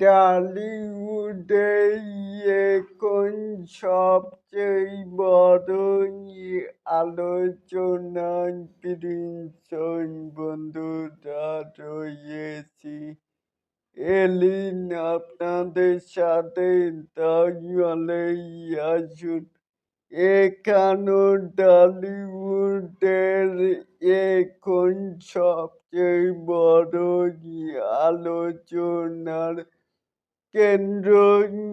টলিউডে এখন সবচেয়ে বড় আলোচনার বিষয় বন্ধুরা রয়েছি। এলিন, আপনাদের সাথে তাহলে আসুন। এখানো টলিউডের এখন সবচেয়ে বড় আলোচনার কেন্দ্রবিন্দুতেই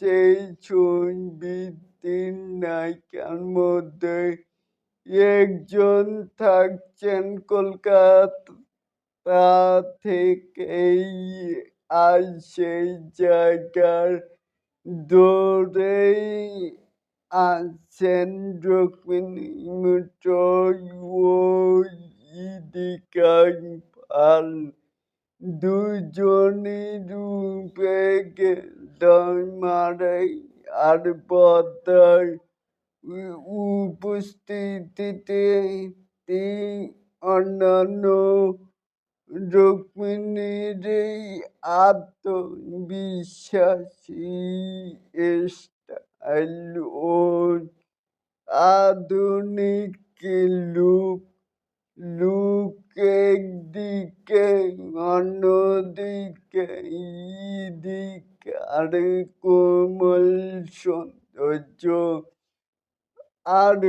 সেই ছবিটির নায়িকার মধ্যে একজন থাকছেন কলকাতা থেকেই আর সেই জায়গার ধরেই আছেন রুক্মিণী মিত্র। ও ইদিকা পাল দুজনই রূপে মারে আর পদ্মায় উপস্থিতিতে অন্যান্য রুক্মিণীর আত্মবিশ্বাসী স্টাইল ও আধুনিক লুক লুক একদিকে অন্যদিকে ইদিকার কোমল সৌন্দর্য, আর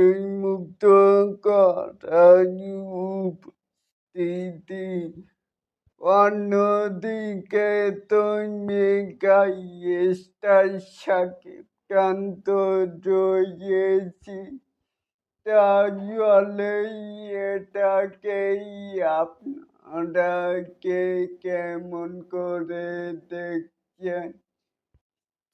মুক্ত করা উপস্থিতি অন্যদিকে তৈমিকাই স্টার সাকিব কান্ত রয়েছি তাহলে এটাকেই আপনারা কেমন করে দেখছেন?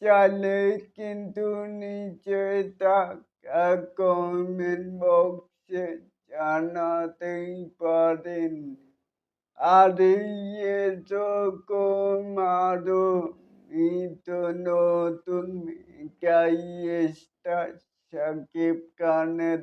চাইলে কিন্তু নিচে থাকা কমেন্ট বক্সে জানাতেই পারেন। আর এরকম আরও নিত্য নতুন মেকাই স্টার সাকিব খানের